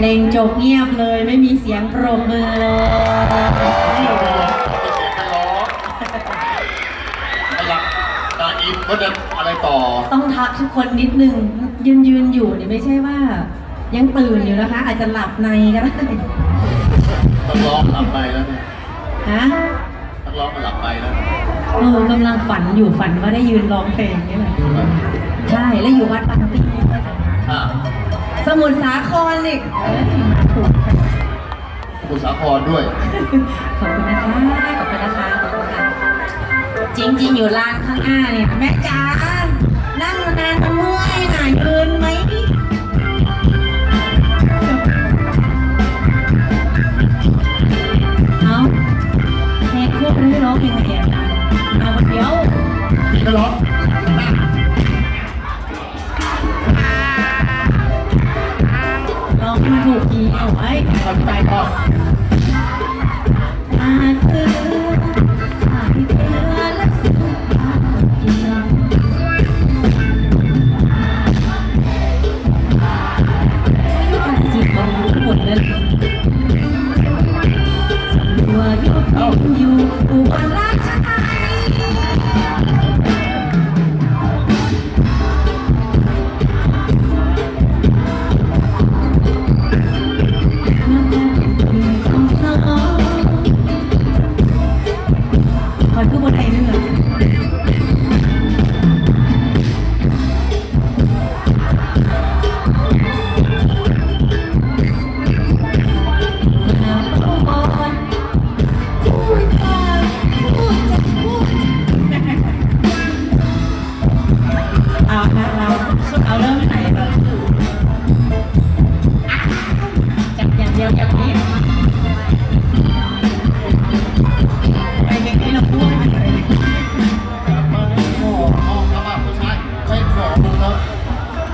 เพลงจบเงียบเลยไม่มีเสียงปรบมือเลยไม่ร้องขยับอินก็จะอะไรต่อ ต้องทักทุกคนนิดนึง ยืนยืนอยู่เนี่ยไม่ใช่ว่า ยังตื่นอยู่นะคะ อาจจะหลับในก็ได้ต้องร้องหลับไปแล้วเนี่ยฮะต้องร้องมันหลับไปแล้วเออกำลังฝันอยู่ฝันว่าได้ยืนร้องเพลงนี่แหละใช่แล้วอยู่วัดบางปีด้วยอะส มุทรสาครอีกเอ้ยมาถูกค่ะบุษาครด้วย ขอบคุณนะคะขอบคุณนะคะขอบคุณค่ะจริง ๆ อยู่ร้านข้างหน้าเนี่ยแม่จานนั่งนานๆเมื่อยหน่อยยืนไหมเอาเพลงควบไม่ได้ร้องเพลงเองนะเอาเดี๋ยวนี่ก็ร้อง ลูกทีเอาไว้ขอนใจก่อนอาคือ คนไอ้เรื่องเอา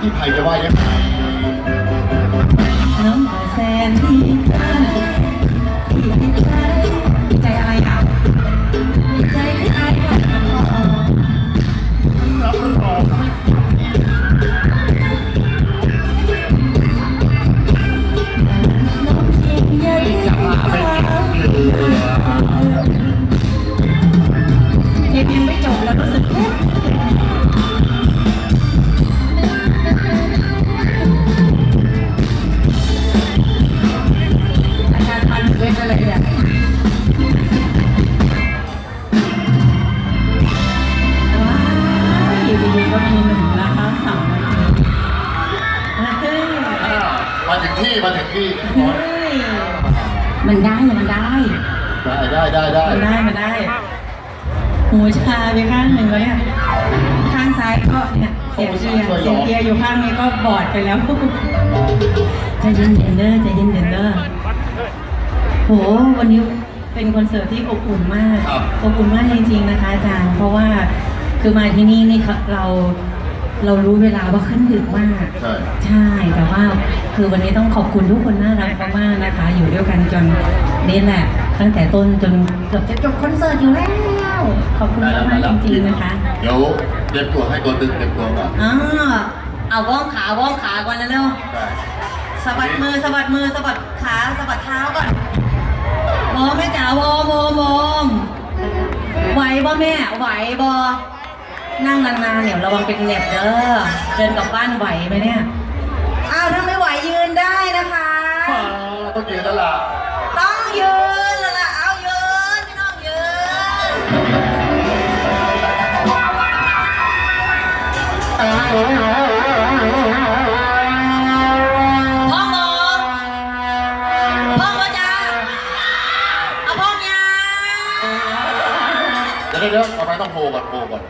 พี่ไผ่จะว่ายังไงน้ำตาแสนดี ดีๆก็มีหนึ่งนะคะสองนาทีเฮ้ยอ้าวมาถึงที่มาถึงที่เฮ้ยมันได้มันได้ ได้ได้ได้ได้มันได้มันได้หูชาไปข้างหนึ่งเลยอะข้างซ้ายก็เนี่ยเสียงเอียร์เสียงเอียร์อยู่ข้างนี้ก็บอดไปแล้วใจเย็นเย็นๆเด้อใจเย็นเย็นๆเด้อโหวันนี้เป็นคอนเสิร์ตที่อบอุ่นมากอบอุ่นมากจริงๆนะคะอาจารย์เพราะว่า คือมาที่นี่นี่เราเรารู้เวลาว่าขึ้นดึกมาก ใช่ ใช่แต่ว่าคือวันนี้ต้องขอบคุณทุกคนน่ารักมากๆนะคะ อยู่ด้วยกันจนนี่แหละ ตั้งแต่ต้นจนเกือบจะจบคอนเสิร์ตอยู่แล้ว ขอบคุณได้แล้วมากๆจริงๆนะคะเดี๋ยวเตรียมตัวให้ตัวตึงเตรียมตัวก่อนอ่าเอาว่องขาว่องขาก่อนเร็วใช่ๆสะบัดมือสะบัดมือสะบัดขาสะบัดเท้าก่อนวอมแม่จ๋าวอมวอมวอมไหวบ่แม่ไหวบ่ นั่งนานๆเนี่ยระวังเป็นเหน็บเด้อ เดินกลับบ้านไหวไหมเนี่ย อ้าวถ้าไม่ไหวยืนได้นะคะอ่าต้องยืนแล้วล่ะต้องยืนแล้วล่ะ เอายืนพี่น้องยืน พ่อหมอ พ่อหมอจ้าเอาพ่อยังเดี๋ยวเดี๋ยวเดี๋ยวต่อไปต้องโผล่ก่อนโผล่ก่อน